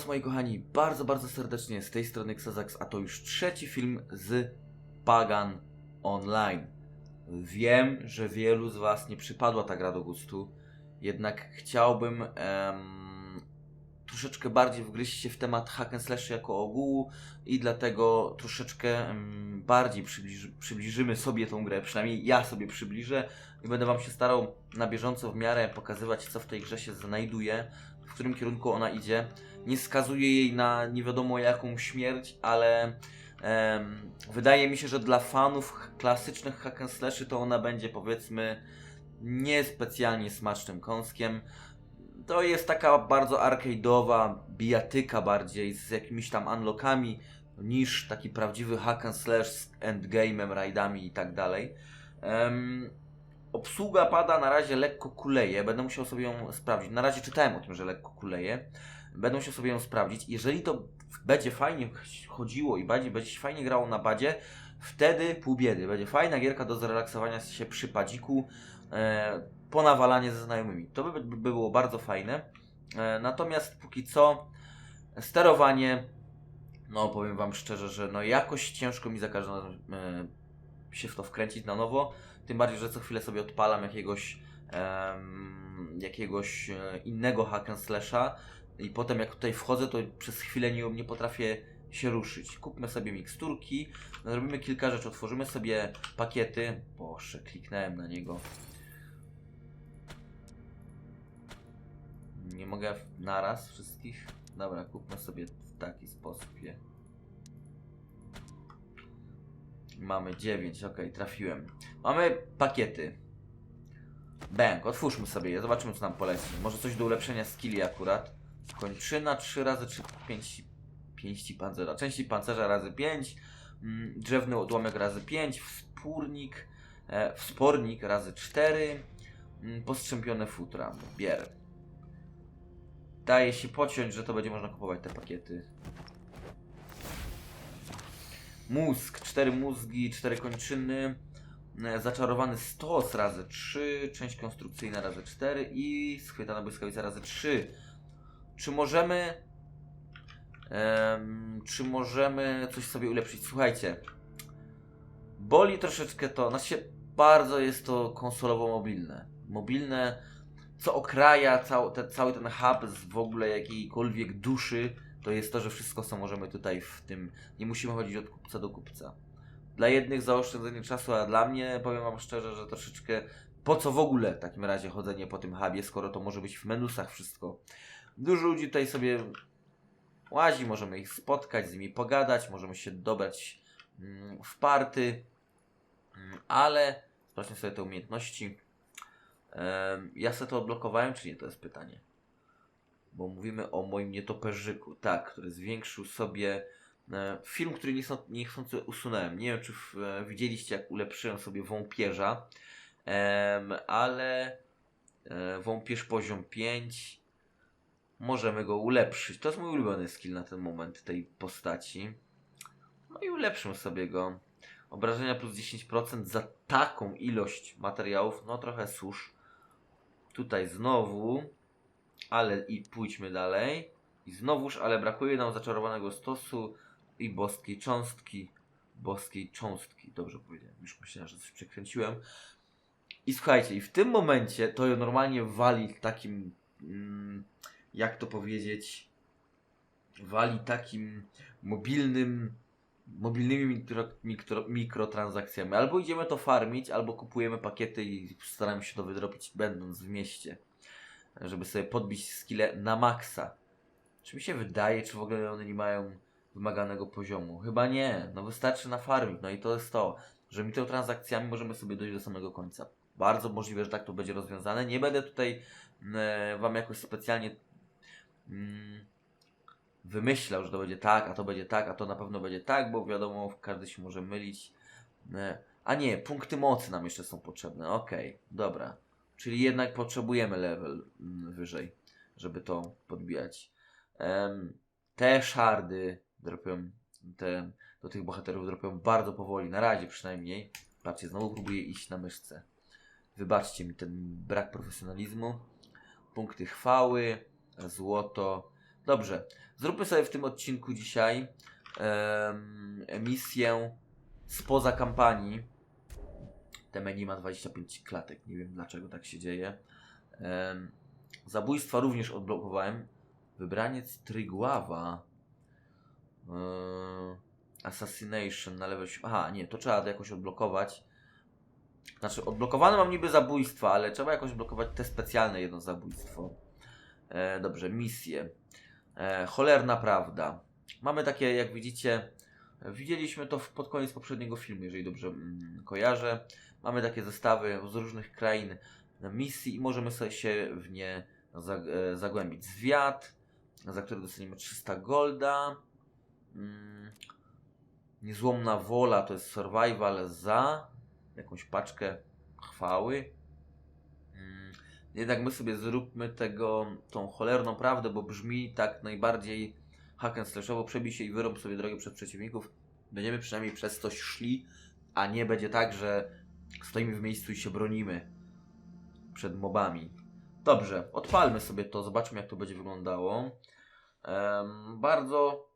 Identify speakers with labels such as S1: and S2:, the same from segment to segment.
S1: Was moi kochani bardzo, bardzo serdecznie z tej strony Xazax, a to już trzeci film z Pagan Online. Wiem, że wielu z Was nie przypadła ta gra do gustu, jednak chciałbym em, troszeczkę bardziej wgryźć się w temat hack and slash jako ogółu i dlatego troszeczkę em, bardziej przybliży, przybliżymy sobie tą grę, przynajmniej ja sobie przybliżę i będę Wam się starał na bieżąco w miarę pokazywać co w tej grze się znajduje, w którym kierunku ona idzie nie skazuje jej na nie wiadomo jaką śmierć, ale wydaje mi się, że dla fanów ch- klasycznych hack and slashy to ona będzie powiedzmy niespecjalnie smacznym kąskiem. To jest taka bardzo arcade'owa bijatyka bardziej z jakimiś tam unlockami niż taki prawdziwy hack and slash z endgame'em, rajdami i tak dalej. Em, obsługa pada na razie lekko kuleje, będę musiał sobie ją sprawdzić. Na razie czytałem o tym, że lekko kuleje będą się sobie ją sprawdzić. Jeżeli to będzie fajnie chodziło i będzie, będzie się fajnie grało na badzie, wtedy pół biedy. Będzie fajna gierka do zrelaksowania się przy padziku, e, ponawalanie ze znajomymi. To by, by było bardzo fajne. E, natomiast póki co sterowanie, no powiem Wam szczerze, że no jakoś ciężko mi za każdym razem e, się w to wkręcić na nowo. Tym bardziej, że co chwilę sobie odpalam jakiegoś em, jakiegoś e, innego hack and slasha i potem jak tutaj wchodzę, to przez chwilę nie, nie potrafię się ruszyć. Kupmy sobie miksturki, zrobimy kilka rzeczy, otworzymy sobie pakiety. Boże, kliknąłem na niego. Nie mogę naraz wszystkich. Dobra, kupmy sobie w taki sposób je. Mamy 9, ok, trafiłem. Mamy pakiety. Bęk, otwórzmy sobie je, zobaczymy co nam poleci. Może coś do ulepszenia skilli akurat. Kończyna 3 razy 3 pięści, pięści pancerza. Części pancerza razy 5. Mm, drzewny odłamek razy 5. Wspórnik, e, wspornik razy 4. Mm, postrzępione futra. Bierę. Daje się pociąć, że to będzie można kupować te pakiety. Mózg, 4 mózgi, 4 kończyny. E, Zaczarowany stos razy 3, część konstrukcyjna razy 4 i schwytana błyskawica razy 3. Czy możemy. em, czy możemy coś sobie ulepszyć? Słuchajcie. Boli troszeczkę to. Znaczy, bardzo jest to konsolowo-mobilne. Mobilne, co okraja cał, te, cały ten hub z w ogóle jakiejkolwiek duszy, to jest to, że wszystko co możemy tutaj w tym. Nie musimy chodzić od kupca do kupca. Dla jednych zaoszczędzenie czasu, a dla mnie powiem Wam szczerze, że troszeczkę. Po co w ogóle w takim razie chodzenie po tym hubie, skoro to może być w menusach wszystko? Dużo ludzi tutaj sobie łazi, możemy ich spotkać, z nimi pogadać, możemy się dobrać mm, w party, Mm, ale sprawdźmy sobie te umiejętności. Ja sobie to odblokowałem, czy nie? To jest pytanie. Bo mówimy o moim nietoperzyku, tak, który zwiększył sobie e, film, który niechcą- niechcący usunąłem. Nie wiem, czy e, widzieliście, jak ulepszyłem sobie wąpierza, ale e, wąpierz poziom 5 możemy go ulepszyć. To jest mój ulubiony skill na ten moment tej postaci. No i ulepszymy sobie go. Obrażenia plus 10% za taką ilość materiałów, no trochę służ. Tutaj znowu, ale i pójdźmy dalej. I znowuż, ale brakuje nam zaczarowanego stosu i boskiej cząstki. Boskiej cząstki, dobrze powiedziałem. Już myślałem, że coś przekręciłem. I słuchajcie, i w tym momencie to normalnie wali takim, mm, jak to powiedzieć, wali takim mobilnym, mobilnymi mikro, mikro, mikrotransakcjami. Albo idziemy to farmić, albo kupujemy pakiety i staramy się to wydropić będąc w mieście, żeby sobie podbić skille na maksa. Czy mi się wydaje, czy w ogóle one nie mają wymaganego poziomu? Chyba nie. No wystarczy na farming. No i to jest to, że mikrotransakcjami możemy sobie dojść do samego końca. Bardzo możliwe, że tak to będzie rozwiązane. Nie będę tutaj e, Wam jakoś specjalnie mm, wymyślał, że to będzie tak, a to będzie tak, a to na pewno będzie tak, bo wiadomo, każdy się może mylić. E, A nie, punkty mocy nam jeszcze są potrzebne. Okej, dobra. Czyli jednak potrzebujemy level mm, wyżej, żeby to podbijać. Te szardy dropią, te, do tych bohaterów dropią bardzo powoli, na razie przynajmniej. Patrzcie, znowu próbuję iść na myszce. Wybaczcie mi ten brak profesjonalizmu. Punkty chwały, złoto, Dobrze. Zróbmy sobie w tym odcinku dzisiaj em, misję spoza kampanii. Te menu ma 25 klatek. Nie wiem dlaczego tak się dzieje. Zabójstwa również odblokowałem. Wybraniec Trygława. Eee, assassination na level. si- Aha, nie, to trzeba jakoś odblokować. Znaczy, odblokowane mam niby zabójstwa, ale trzeba jakoś blokować te specjalne jedno zabójstwo. E, dobrze, misje. E, cholerna prawda. Mamy takie, jak widzicie, widzieliśmy to pod koniec poprzedniego filmu, jeżeli dobrze mm, kojarzę. Mamy takie zestawy z różnych krain misji i możemy sobie się w nie e, zagłębić. Zwiat, za który dostaniemy 300 golda. Mm, niezłomna wola to jest survival za jakąś paczkę chwały. Mm, Jednak my sobie zróbmy tego, tą cholerną prawdę, bo brzmi tak najbardziej hack and slashowo, przebij się i wyrób sobie drogę przed przeciwników. Będziemy przynajmniej przez coś szli, a nie będzie tak, że stoimy w miejscu i się bronimy przed mobami. Dobrze, odpalmy sobie to, zobaczmy jak to będzie wyglądało. Em, bardzo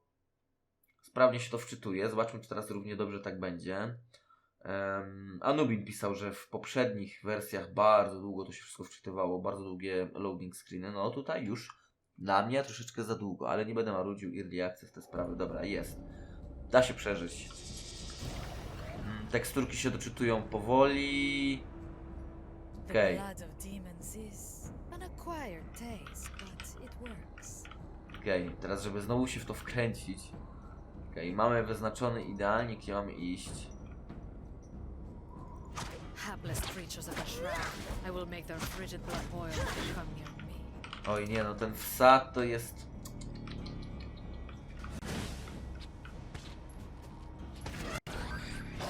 S1: sprawnie się to wczytuje, zobaczmy czy teraz równie dobrze tak będzie. Um, Anubin pisał, że w poprzednich wersjach bardzo długo to się wszystko wczytywało, bardzo długie loading screeny. No tutaj już dla mnie troszeczkę za długo, ale nie będę marudził early access te sprawy. Dobra, jest. Da się przeżyć. Mm, Teksturki się doczytują powoli.
S2: The
S1: Okay. Okej, teraz żeby znowu się w to wkręcić. Okej, mamy wyznaczony idealnie, gdzie mamy iść.
S2: Hapless creatures of shroud, I will make their frigid blood boil come near me.
S1: Oj nie, no ten wsad to jest...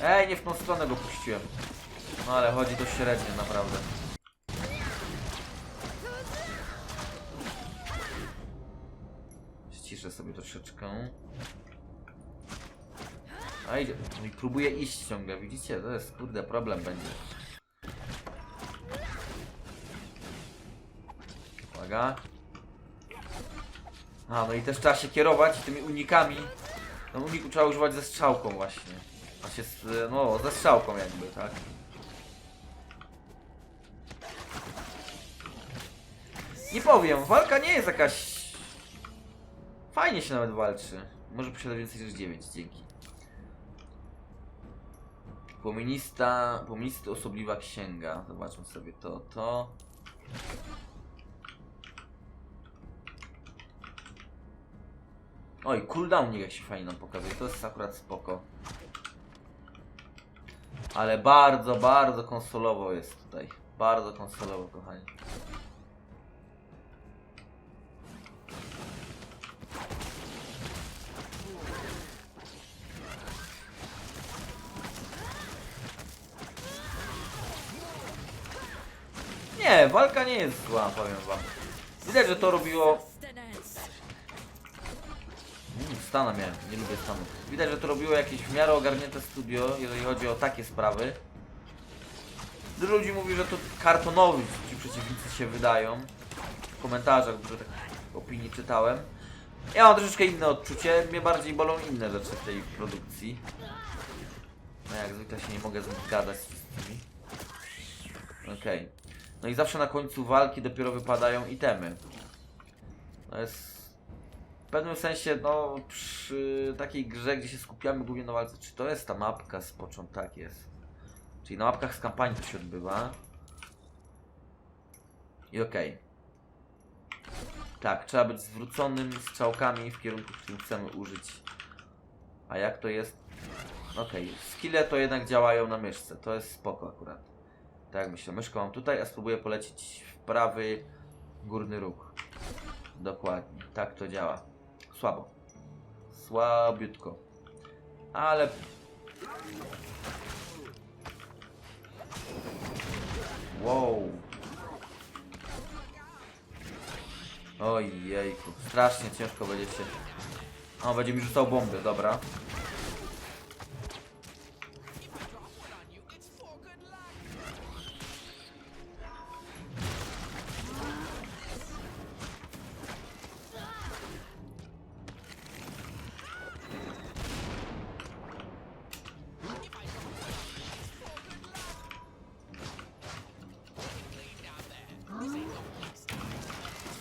S1: Ej, nie w tą stronę go puściłem. No ale chodzi to średnio, naprawdę. Ściszę sobie troszeczkę. A idzie. No i próbuję iść ciągle, widzicie? To jest, kurde, problem będzie. Uwaga. A, no i też trzeba się kierować tymi unikami. No uniku trzeba używać ze strzałką właśnie. Właśnie, z, no, ze strzałką jakby, tak? Nie powiem, walka nie jest jakaś... Fajnie się nawet walczy. Może posiada więcej niż 9, dzięki. Płomienista, płomienisty osobliwa księga. Zobaczmy sobie to, to. Oj, cooldownik jak się fajnie nam pokazuje, to jest akurat spoko. Ale bardzo, bardzo konsolowo jest tutaj. Bardzo konsolowo, kochani. Nie, walka nie jest zła, powiem wam. Widać, że to robiło Stana miałem, nie lubię Stanów. Widać, że to robiło jakieś w miarę ogarnięte studio, jeżeli chodzi o takie sprawy. Dużo ludzi mówi, że to kartonowi ci przeciwnicy się wydają. W komentarzach dużo takich opinii czytałem. Ja mam troszeczkę inne odczucie, mnie bardziej bolą inne rzeczy w tej produkcji. No jak zwykle się nie mogę zgadzać z wszystkimi. Okej. No i zawsze na końcu walki dopiero wypadają itemy. To jest pewnym sensie, no, przy takiej grze, gdzie się skupiamy głównie na walce, czy to jest ta mapka z początku? Tak jest. Czyli na mapkach z kampanii to się odbywa. I okej. Tak, trzeba być zwróconym strzałkami w kierunku, w którym chcemy użyć. A jak to jest? Okej, skille to jednak działają na myszce, to jest spoko akurat. Tak jak myślę, myszką mam tutaj, a spróbuję polecić w prawy górny róg. Dokładnie, tak to działa. Słabo. Słabiutko. Ale... Wow. Oj jejku, strasznie ciężko będzie się... O, będzie mi rzucał bomby, dobra.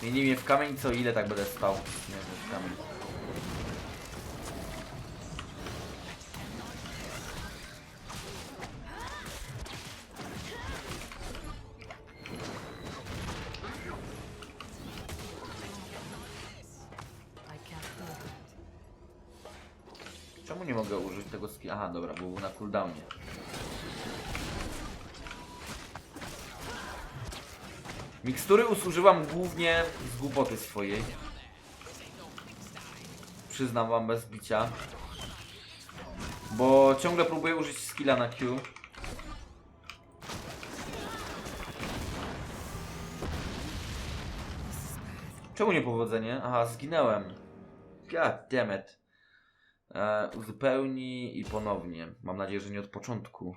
S1: Zmieni mnie w kamień, co ile tak będę stał? Nie wiem, w kamień. Czemu nie mogę użyć tego skilla? Aha, dobra, był na cooldownie. Mikstury używam głównie z głupoty swojej. Przyznam wam bez bicia. Bo ciągle próbuję użyć skilla na Q. Czemu nie powodzenie? Aha, zginęłem. God damn it. E, uzupełni i ponownie. Mam nadzieję, że nie od początku.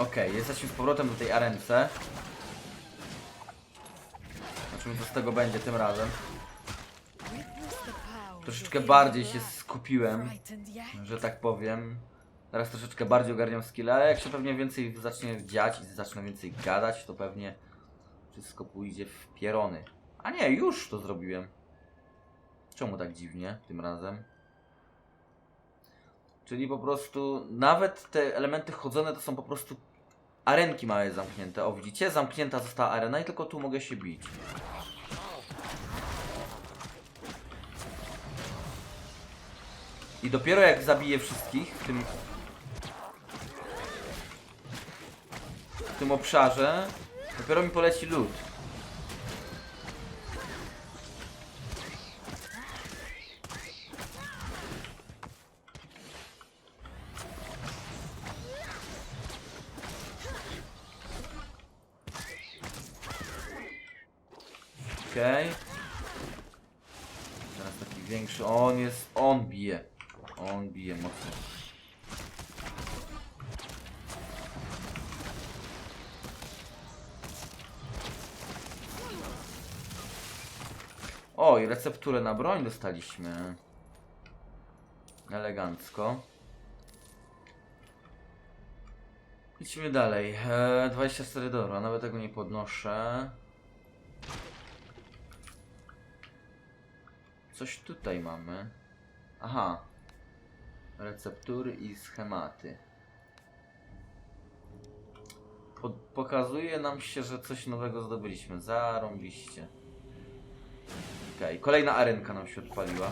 S1: Okej, jesteśmy z powrotem do tej arence. Zobaczymy co z tego będzie tym razem. Troszeczkę bardziej się skupiłem. Że tak powiem. Teraz troszeczkę bardziej ogarniam skill, ale jak się pewnie więcej zacznie dziać i zacznę więcej gadać, to pewnie wszystko pójdzie w pierony. A nie, już to zrobiłem. Czemu tak dziwnie tym razem? Czyli po prostu nawet te elementy chodzone to są po prostu arenki małe zamknięte. O widzicie? Zamknięta została arena i tylko tu mogę się bić. I dopiero jak zabiję wszystkich w tym w tym obszarze, dopiero mi poleci lód. Okej. Teraz taki większy. On jest. On bije. On bije mocno. O, i recepturę na broń dostaliśmy. Elegancko. Idźmy dalej. E, 24 dobra, nawet tego nie podnoszę. Coś tutaj mamy. Aha. Receptury i schematy. Po pokazuje nam się, że coś nowego zdobyliśmy. Zarąbiście. Okej, kolejna arenka nam się odpaliła.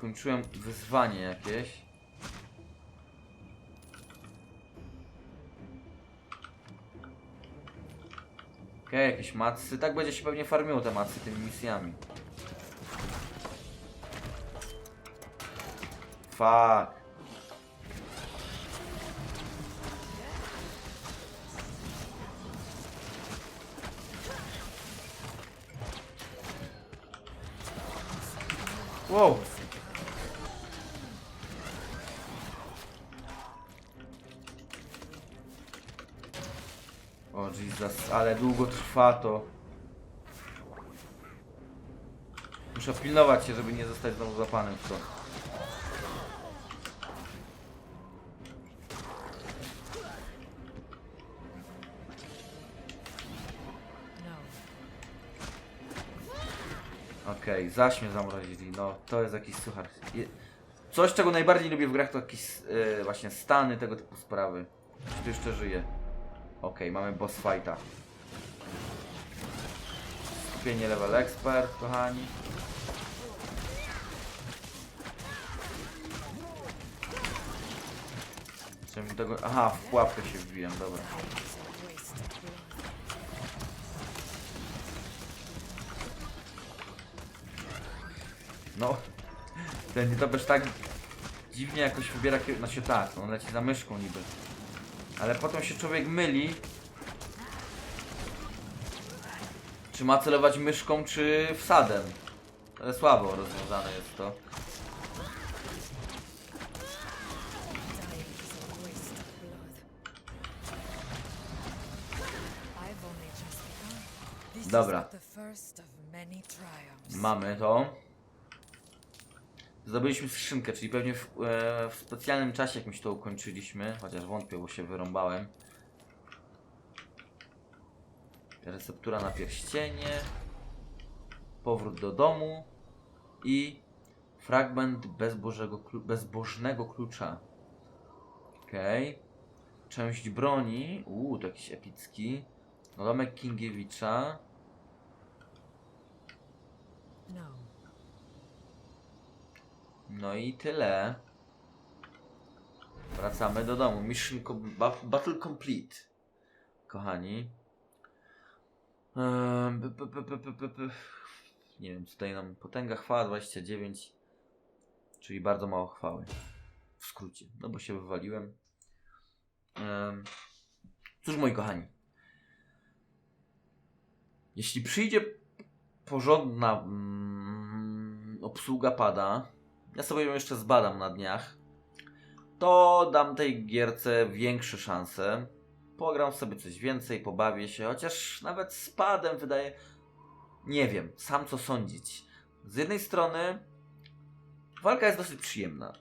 S1: Kończyłem wyzwanie jakieś. Okej, jakieś macy. Tak będzie się pewnie farmiło te macy tymi misjami. Fuck. O Jesus, ale długo trwa to. Muszę pilnować się, żeby nie zostać znowu zapanym w to. Okej, zaśnie zamrozili. No, to jest jakiś suchar. Coś, czego najbardziej lubię w grach, to jakieś e, właśnie stany, tego typu sprawy. Czy tu jeszcze żyje? Okej, mamy boss fighta. Skupienie level expert, kochani. Czemu tego... Aha, w pułapkę się wbiłem, dobra. No, ten nietoperz tak dziwnie jakoś wybiera kierunek, znaczy tak, on leci za myszką niby. Ale potem się człowiek myli. Czy ma celować myszką, czy wsadem. Ale słabo rozwiązane jest to. Dobra. Mamy to. Zdobyliśmy skrzynkę, czyli pewnie w, e, w specjalnym czasie jakimś to ukończyliśmy, chociaż wątpię, bo się wyrąbałem. Receptura na pierścienie. Powrót do domu. I fragment bezbożego, bezbożnego klucza. Okej. Część broni. Uuu, to jakiś epicki. Domek Kingiewicza.
S2: No.
S1: No i tyle. Wracamy do domu. Mission Battle Complete. Kochani. Ehm, Nie wiem, tutaj nam potęga chwała 29. Czyli bardzo mało chwały. W skrócie. No bo się wywaliłem. Em, Cóż moi kochani. Jeśli przyjdzie porządna mm, obsługa pada, ja sobie ją jeszcze zbadam na dniach, to dam tej gierce większe szanse. Pogram sobie coś więcej, pobawię się, chociaż nawet z padem wydaje. Nie wiem, sam co sądzić. Z jednej strony walka jest dosyć przyjemna.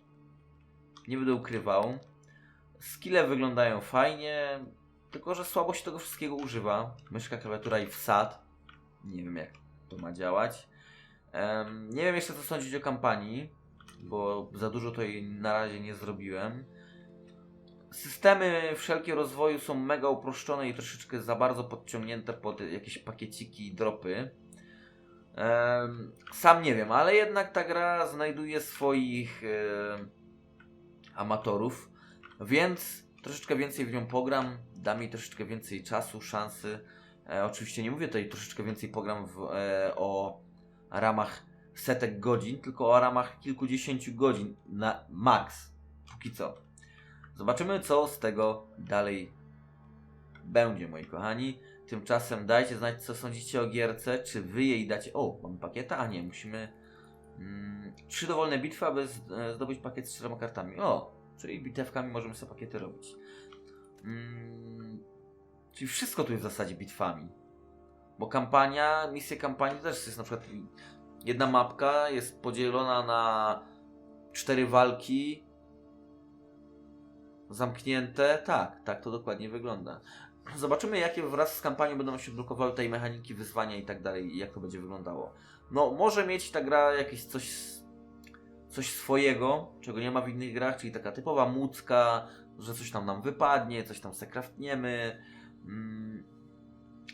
S1: Nie będę ukrywał. Skille wyglądają fajnie, tylko że słabo się tego wszystkiego używa. Myszka, klawiatura i wsad. Nie wiem jak to ma działać. Em, nie wiem jeszcze co sądzić o kampanii, bo za dużo to jej na razie nie zrobiłem. Systemy wszelkie rozwoju są mega uproszczone i troszeczkę za bardzo podciągnięte pod jakieś pakieciki i dropy. Sam nie wiem, ale jednak ta gra znajduje swoich amatorów, więc troszeczkę więcej w nią pogram, da mi troszeczkę więcej czasu, szansy. E, oczywiście nie mówię tutaj troszeczkę więcej pogram w, e, o ramach setek godzin, tylko o ramach kilkudziesięciu godzin na max. Póki co. Zobaczymy, co z tego dalej będzie, moi kochani. Tymczasem dajcie znać, co sądzicie o gierce. Czy wy jej dacie. O, mamy pakieta? A nie, musimy. Mm, trzy dowolne bitwy, aby e, zdobyć pakiet z czterema kartami. O, czyli bitewkami możemy sobie pakiety robić. Mm, czyli wszystko tu jest w zasadzie bitwami. Bo kampania, misje kampanii też jest na przykład jedna mapka jest podzielona na cztery walki zamknięte. Tak, tak to dokładnie wygląda. Zobaczymy, jakie wraz z kampanią będą się blokowały tej mechaniki, wyzwania i tak dalej, jak to będzie wyglądało. No, może mieć ta gra jakieś coś, coś swojego, czego nie ma w innych grach, czyli taka typowa mucka, że coś tam nam wypadnie, coś tam se craftniemy. Mm,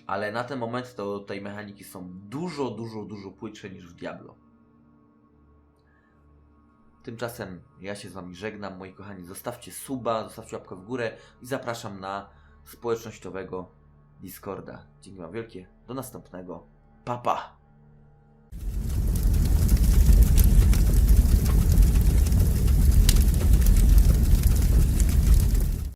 S1: ale na ten moment to tej mechaniki są dużo, dużo, dużo płytsze niż w Diablo. Tymczasem ja się z Wami żegnam, moi kochani. Zostawcie suba, zostawcie łapkę w górę i zapraszam na społecznościowego Discorda. Dzięki Wam wielkie. Do następnego. Pa, pa!